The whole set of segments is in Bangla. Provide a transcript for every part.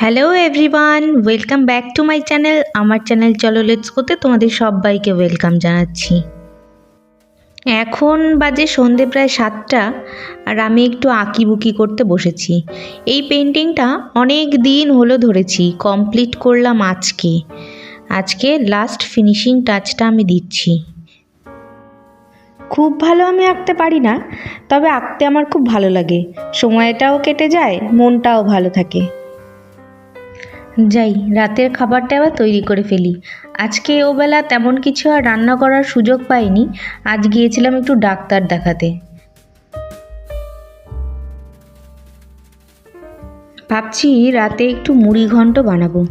Hello everyone welcome back to my channel আমার চ্যানেল চলো লেটস গোতে তোমাদের সবাইকে ওয়েলকাম জানাচ্ছি। এখন বাজে সন্ধে প্রায় সাতটা, আর আমি একটু আঁকিবুকি করতে বসেছি। এই পেন্টিংটা অনেক দিন হলো ধরেছি কমপ্লিট করলাম আজকে। আজকে লাস্ট ফিনিশিং টাচটা আমি দিচ্ছি। খুব ভালো আমি আঁকতে পারি না, তবে আঁকতে আমার খুব ভালো লাগে। সময়টাও কেটে যায়, মনটাও ভালো থাকে। যাই, রাতের খাবারটা আবার তৈরি করে ফেলি। আজকে ওবেলা তেমন কিছু আর রান্না করার সুযোগ পাইনি। আজ গিয়েছিলাম একটু ডাক্তার দেখাতে। ভাবছি রাতে একটু মুড়ি ঘন্ট বানাবো।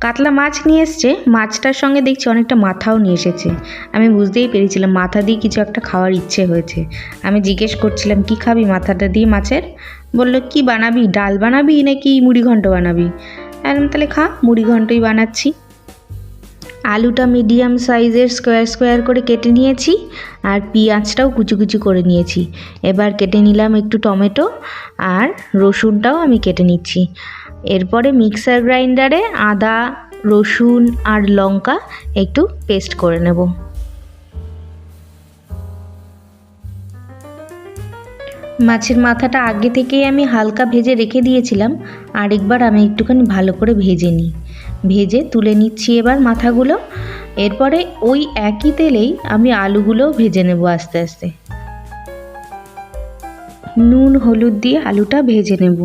কাতলা মাছ নিয়ে এসছে। মাছটার সঙ্গে দেখছি অনেকটা মাথাও নিয়ে এসেছে। আমি বুঝতেই পেরেছিলাম মাথা দিয়ে কিছু একটা খাওয়ার ইচ্ছে হয়েছে। আমি জিজ্ঞেস করছিলাম, কি খাবি মাথাটা দিয়ে মাছের? বলল, কি বানাবি? ডাল বানাবি নাকি মুড়ি ঘন্ট বানাবি? আমি তাহলে খা, মুড়ি ঘন্টই বানাচ্ছি। আলুটা মিডিয়াম সাইজের স্কোয়ার স্কোয়ার করে কেটে নিয়েছি আর পেঁয়াজটাও কুচি কুচি করে নিয়েছি। এবার কেটে নিলাম একটু টমেটো আর রসুনটাও আমি কেটে নিচ্ছি। এরপরে মিক্সার গ্রাইন্ডারে আদা, রসুন আর লঙ্কা একটু পেস্ট করে নেব। মাছের মাথাটা আগে থেকেই আমি হালকা ভেজে রেখে দিয়েছিলাম, আরেকবার আমি একটুখানি ভালো করে ভেজে নিই। ভেজে তুলে নিচ্ছি এবার মাথাগুলো, এরপরে ওই একই তেলেই আমি আলুগুলো ভেজে নেব আস্তে আস্তে। নুন, হলুদ দিয়ে আলুটা ভেজে নেব।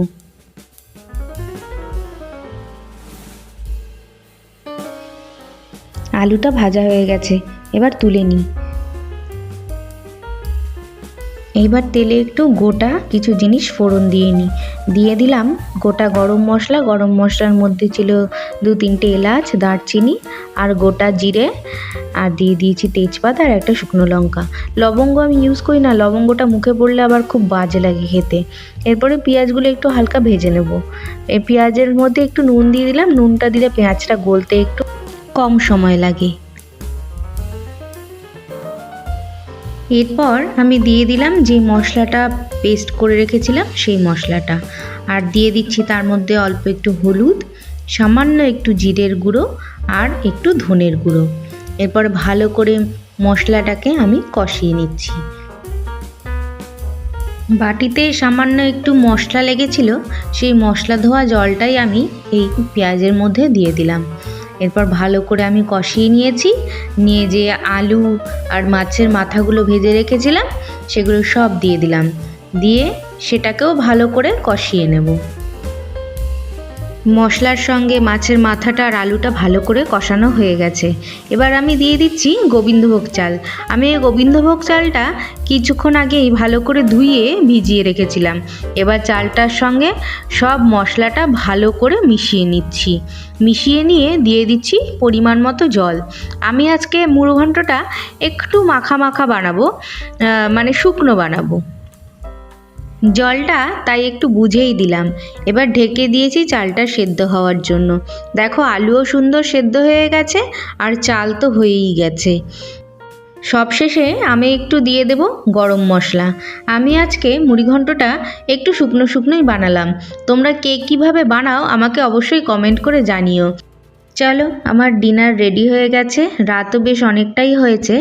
আলুটা ভাজা হয়ে গেছে, এবার তুলে নিই। এইবার তেলে একটু গোটা কিছু জিনিস ফোড়ন দিয়ে নিই দিয়ে দিলাম গোটা গরম মশলা। গরম মশলার মধ্যে ছিল দু তিনটে এলাচ, দারচিনি আর গোটা জিরে। আর দিয়ে দিয়েছি তেজপাতা আর একটা শুকনো লঙ্কা। লবঙ্গ আমি ইউজ করি না। লবঙ্গটা মুখে পড়লে আবার খুব বাজে লাগে খেতে। এরপরে পেঁয়াজগুলো একটু হালকা ভেজে নেব। এই পেঁয়াজের মধ্যে একটু নুন দিয়ে দিলাম। নুনটা দিলে পেঁয়াজটা গলতে একটু কম সময় লাগে। এরপর আমি দিয়ে দিলাম যে মশলাটা পেস্ট করে রেখেছিলাম, সেই মশলাটা। আর দিয়ে দিচ্ছি তার মধ্যে অল্প একটু হলুদ, সামান্য একটু জিরের গুঁড়ো আর একটু ধনের গুঁড়ো। এরপর ভালো করে মশলাটাকে আমি কষিয়ে নিচ্ছি। বাটিতে সামান্য একটু মশলা লেগেছিল, সেই মশলা ধোয়া জলটাই আমি এই পেঁয়াজের মধ্যে দিয়ে দিলাম। এরপর ভালো করে আমি কষিয়ে নিয়েছি। নিয়ে যে আলু আর মাছের মাথাগুলো ভেজে রেখেছিলাম, সেগুলো সব দিয়ে দিলাম। দিয়ে সেটাকেও ভালো করে কষিয়ে নেব। মশলার সঙ্গে মাছের মাথাটা আর আলুটা ভালো করে কষানো হয়ে গেছে। এবার আমি দিয়ে দিচ্ছি গোবিন্দভোগ চাল। আমি এই গোবিন্দভোগ চালটা কিছুক্ষণ আগেই ভালো করে ধুয়ে ভিজিয়ে রেখেছিলাম। এবার চালটার সঙ্গে সব মশলাটা ভালো করে মিশিয়ে নিচ্ছি। মিশিয়ে নিয়ে দিয়ে দিচ্ছি পরিমাণ মতো জল। আমি আজকে মুড়ো মুড়ঘণ্টটা একটু মাখা মাখা বানাবো মানে শুকনো বানাবো। জলটা তাই একটু বুঝেই দিলাম। এবার ঢেকে দিয়েছি চালটা সেদ্ধ হওয়ার জন্য। দেখো আলুও সুন্দর সেদ্ধ হয়ে গেছে আর চাল তো হয়েই গেছে। সবশেষে আমি একটু দিয়ে দেব গরম মশলা। আমি আজকে মুড়িঘণ্টটা একটু শুকনো শুকনোই বানালাম। তোমরা কে কীভাবে বানাও আমাকে অবশ্যই কমেন্ট করে জানিও। চলো, আমার ডিনার রেডি হয়ে গেছে। রাতও বেশ অনেকটাই হয়েছে।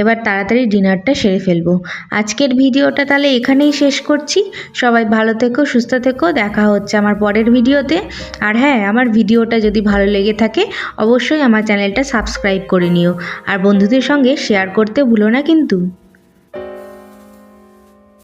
এবার তাড়াতাড়ি ডিনারটা সেরে ফেলব। আজকের ভিডিওটা তাহলে এখানেই শেষ করছি। সবাই ভালো থেকো, সুস্থ থেকো। দেখা হচ্ছে আমার পরের ভিডিওতে। আর হ্যাঁ আমার ভিডিওটা যদি ভালো লেগে থাকে, অবশ্যই আমার চ্যানেলটা সাবস্ক্রাইব করে নিও। আর বন্ধুদের সঙ্গে শেয়ার করতে ভুলো না কিন্তু।